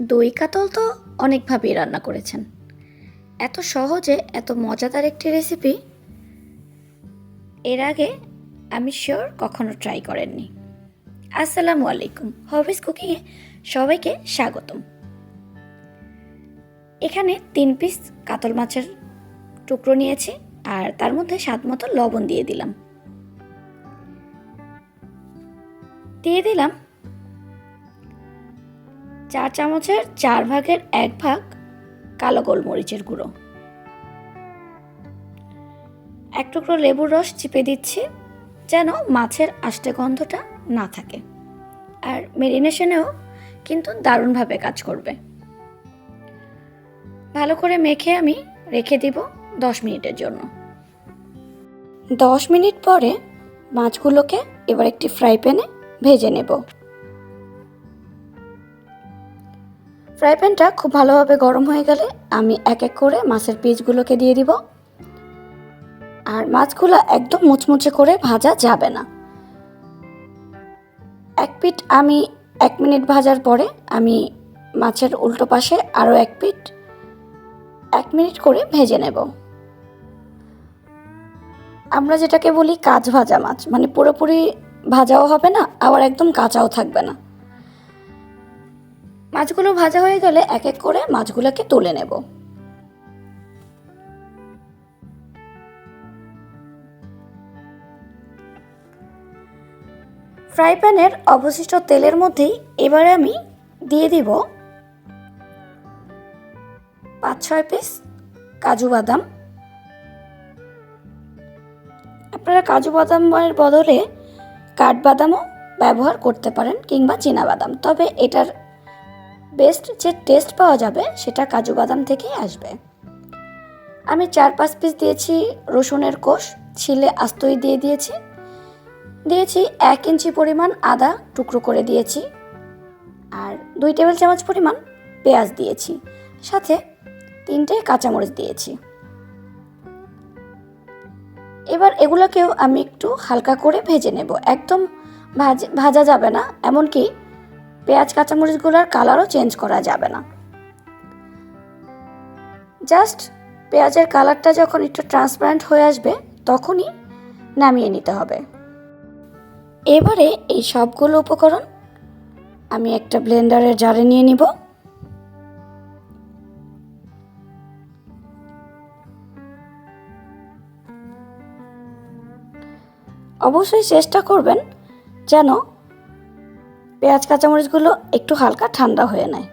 দই কাতল তো অনেকভাবেই রান্না করেছেন। এত সহজে, এত মজাদার একটি রেসিপি এর আগে আমি শিওর কখনো ট্রাই করেননি। আসসালামু আলাইকুম, হবিস কুকিংয়ে সবাইকে স্বাগতম। এখানে তিন পিস কাতল মাছের টুকরো নিয়েছি আর তার মধ্যে স্বাদ মতো লবণ দিয়ে দিলাম। দিয়ে দিলাম চার চামচের চার ভাগের এক ভাগ কালো গোলমরিচের গুঁড়ো। এক টুকরো লেবুর রস চিপে দিচ্ছি যেন মাছের আষ্টে গন্ধটা না থাকে। আর মেরিনেশনেও কিন্তু দারুণভাবে কাজ করবে। ভালো করে মেখে আমি রেখে দিব দশ মিনিটের জন্য। দশ মিনিট পরে মাছগুলোকে এবার একটি ফ্রাই প্যানে ভেজে নেব। ফ্রাই প্যানটা খুব ভালোভাবে গরম হয়ে গেলে আমি এক এক করে মাছের পিসগুলোকে দিয়ে দিব। আর মাছগুলো একদম মুচমুচে করে ভাজা যাবে না। এক পিট আমি এক মিনিট ভাজার পরে আমি মাছের উল্টো পাশে আরও এক পিট এক মিনিট করে ভেজে নেব। আমরা যেটাকে বলি কাঁচ ভাজা মাছ মানে পুরোপুরি ভাজাও হবে না, আবার একদম কাঁচাও থাকবে না। মাছগুলো ভাজা হয়ে গেলে এক এক করে মাছগুলোকে তুলে নেব। ফ্রাই প্যানের অবশিষ্ট তেলের মধ্যেই এবারে আমি দিয়ে দিব পাঁচ ছয় পিস কাজু বাদাম। আপনারা কাজু বাদামের বদলে কাঠবাদামও ব্যবহার করতে পারেন কিংবা বাদাম, তবে এটার বেস্ট যে টেস্ট পাওয়া যাবে, সেটা কাজু বাদাম থেকেই আসবে। আমি চার পাঁচ পিস দিয়েছি রসুনের কোষ, ছিলে আস্তই দিয়ে দিয়েছি। দিয়েছি এক ইঞ্চি পরিমাণ আদা টুকরো করে দিয়েছি। আর দুই টেবিল চামচ পরিমাণ পেঁয়াজ দিয়েছি। সাথে তিনটে কাঁচামরিচ দিয়েছি। এবার এগুলোকেও আমি একটু হালকা করে ভেজে নেব। একদম ভাজ, ভাজা যাবে না, এমনকি পেঁয়াজ, কাঁচামরিচগুলোর কালারও চেঞ্জ করা যাবে না। জাস্ট পেঁয়াজের কালারটা যখন একটু ট্রান্সপারেন্ট হয়ে আসবে, তখনই নামিয়ে নিতে হবে। এবারে এই সবগুলো উপকরণ আমি একটা ব্লেন্ডারের জারে নিয়ে নিব। অবশ্যই চেষ্টা করবেন যেন পেঁয়াজ, কাঁচামরিচগুলো একটু হালকা ঠান্ডা হয়ে নেয়।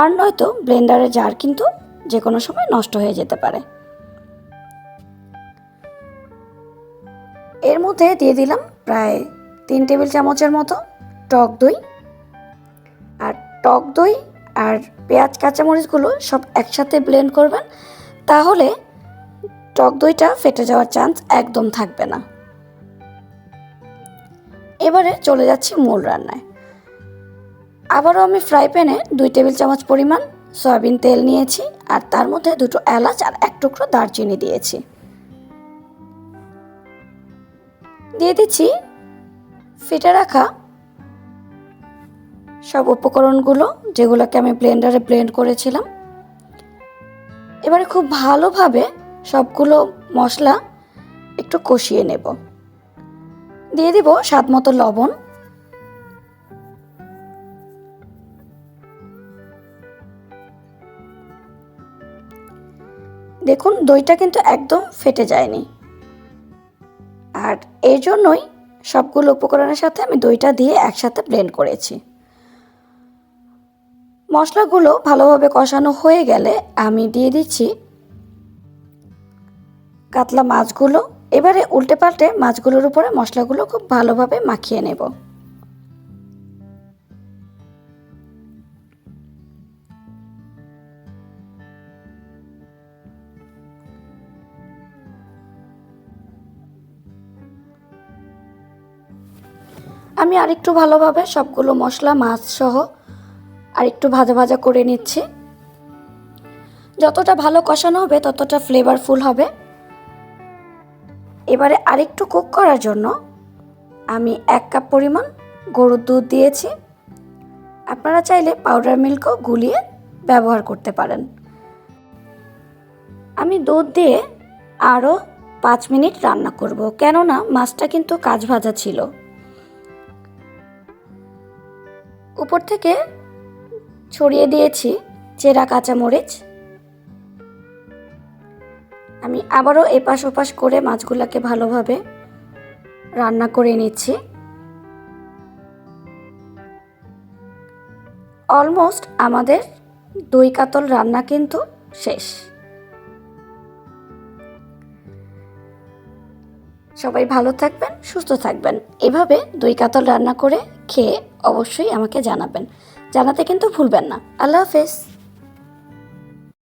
আর নয়তো ব্লেন্ডারের জার কিন্তু যে কোনো সময় নষ্ট হয়ে যেতে পারে। এর মধ্যে দিয়ে দিলাম প্রায় তিন টেবিল চামচের মতো টক দই। আর টক দই আর পেঁয়াজ, কাঁচামরিচগুলো সব একসাথে ব্লেন্ড করবেন, তাহলে টক দইটা ফেটে যাওয়ার চান্স একদম থাকবে না। এবারে চলে যাচ্ছি মূল রান্নায়। আবারও আমি ফ্রাই প্যানে দুই টেবিল চামচ পরিমাণ সয়াবিন তেল নিয়েছি আর তার মধ্যে দুটো এলাচ আর এক টুকরো দারচিনি দিয়েছি। দিয়ে দিচ্ছি ফেটে রাখা সব উপকরণগুলো যেগুলোকে আমি ব্লেন্ডারে ব্লেন্ড করেছিলাম। এবারে খুব ভালোভাবে সবগুলো মশলা একটু কষিয়ে নেব। দিয়ে দিব স্বাদ মতো লবণ। দেখুন, দইটা কিন্তু একদম ফেটে যায়নি। আর এই জন্যই সবগুলো উপকরণের সাথে আমি দইটা দিয়ে একসাথে ব্লেন্ড করেছি। মশলাগুলো ভালোভাবে কষানো হয়ে গেলে আমি দিয়ে দিচ্ছি কাতলা মাছগুলো। এবারে উল্টে পাল্টে মাছগুলোর উপরে মশলাগুলো খুব ভালোভাবে মাখিয়ে নেব। আমি আরেকটু ভালোভাবে সবগুলো মশলা, মাছ সহ আরেকটু ভাজা ভাজা করে নিচ্ছি। যতটা ভালো কষানো হবে, ততটা ফ্লেভারফুল হবে। এবারে আরেকটু কুক করার জন্য আমি এক কাপ পরিমাণ গরুর দুধ দিয়েছি। আপনারা চাইলে পাউডার মিল্কও গুলিয়ে ব্যবহার করতে পারেন। আমি দুধ দিয়ে আরও পাঁচ মিনিট রান্না করব, কেননা মাছটা কিন্তু কাজ ভাজা ছিল। উপর থেকে ছড়িয়ে দিয়েছি চেরা কাঁচামরিচ। আমি আবারও এপাশ ওপাশ করে মাছগুলোকে ভালোভাবে রান্না করে নিচ্ছি। অলমোস্ট আমাদের দই কাতল রান্না কিন্তু শেষ। সবাই ভালো থাকবেন, সুস্থ থাকবেন। এভাবে দুই কাতল রান্না করে খেয়ে অবশ্যই আমাকে জানাবেন। জানাতে কিন্তু ভুলবেন না। আল্লাহ হাফেজ।